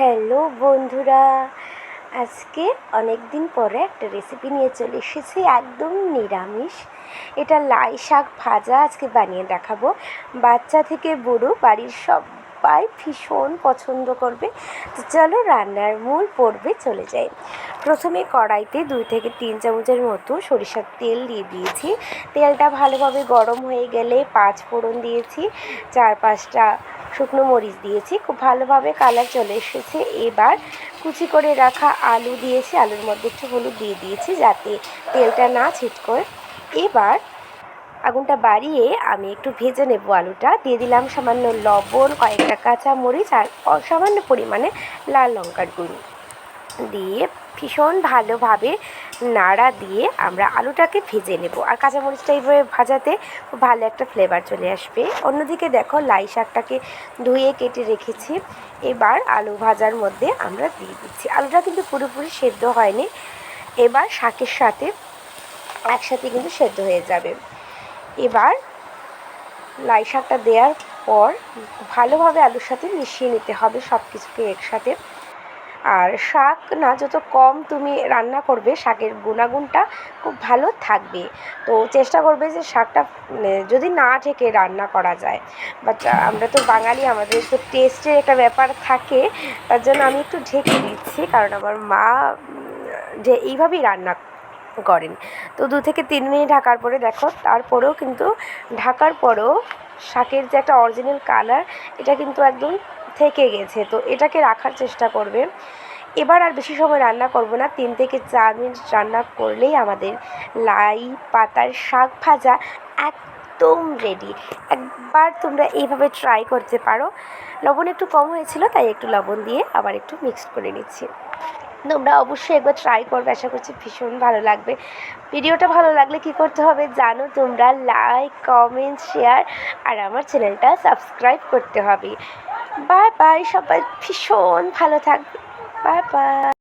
Hello বন্ধুরা, আজকে অনেক দিন পরে একটা রেসিপি নিয়ে চলে এসেছি, একদম নিরামিষ। এটা লাই শাক ভাজা আজকে বানিয়ে দেখাবো। বাচ্চা থেকে বুড়ো, বাড়ির সবাই ভীষণ পছন্দ করবে। তো চলো রান্নার মূল পর্বে চলে যাই। প্রথমে কড়াইতে দুই থেকে তিন চামচের মতো সরিষার তেল দিয়ে দিয়েছি। তেলটা ভালোভাবে গরম হয়ে গেলে পাঁচ ফোড়ন দিয়েছি, চার পাঁচটা শুকনো মরিচ দিয়েছি। খুব ভালোভাবে কালার চলে এসেছে। এবার কুচি করে রাখা আলু দিয়েছি। আলুর মধ্যে একটু হলুদ দিয়ে দিয়েছি যাতে তেলটা না ছিটকোয়। এবার আগুনটা বাড়িয়ে আমি একটু ভেজে নেব আলুটা। দিয়ে দিলাম সামান্য লবণ, কয়েকটা কাঁচা মরিচ আর সামান্য পরিমাণে লাল লঙ্কার গুঁড়ো। দিয়ে ভীষণ ভালোভাবে নাড়া দিয়ে আমরা আলুটাকে ভেজে নেব। আর কাঁচামরিচটা এইভাবে ভাজাতে খুব ভালো একটা ফ্লেভার চলে আসবে। অন্যদিকে দেখো লাই শাকটাকে ধুয়ে কেটে রেখেছি। এবার আলু ভাজার মধ্যে আমরা দিয়ে দিচ্ছি। আলুটা কিন্তু পুরোপুরি সেদ্ধ হয়নি। এবার শাকের সাথে একসাথে কিন্তু সেদ্ধ হয়ে যাবে। এবার লাই শাকটা দেওয়ার পর ভালোভাবে আলুর সাথে মিশিয়ে নিতে হবে সব কিছুকে একসাথে। আর শাক না, যত কম তুমি রান্না করবে, শাকের গুণাগুণটা খুব ভালো থাকবে। তো চেষ্টা করবে যে শাকটা মানে যদি না ঢেকে রান্না করা যায়। বাট আমরা তো বাঙালি, আমাদের তো টেস্টের একটা ব্যাপার থাকে, তার জন্য আমি একটু ঢেকে দিচ্ছি, কারণ আমার মা যে এইভাবেই রান্না করেন। তো দু থেকে তিন মিনিট ঢাকার পরে দেখো, তারপরেও কিন্তু ঢাকার পরেও শাকের যে একটা অরিজিনাল কালার এটা কিন্তু একদম থেকে গেছে। তো এটাকে রাখার চেষ্টা করবে। এবার আর বেশি সময় রান্না করব না। তিন থেকে চার মিনিট রান্না করলেই আমাদের লাই পাতার শাক ভাজা একদম রেডি একবার তোমরা এইভাবে ট্রাই করতে পারো। লবণ একটু কম হয়েছিল, তাই একটু লবণ দিয়ে আবার একটু মিক্সড করে নিচ্ছি। তোমরা অবশ্যই একবার ট্রাই করবে, আশা করছি ভীষণ ভালো লাগবে। ভিডিওটা ভালো লাগলে কি করতে হবে জানো? তোমরা লাইক কমেন্ট শেয়ার আর আমার চ্যানেলটা সাবস্ক্রাইব করতে হবে। বাই বাই সবাই ভীষণ ভালো থাকবে। Bye bye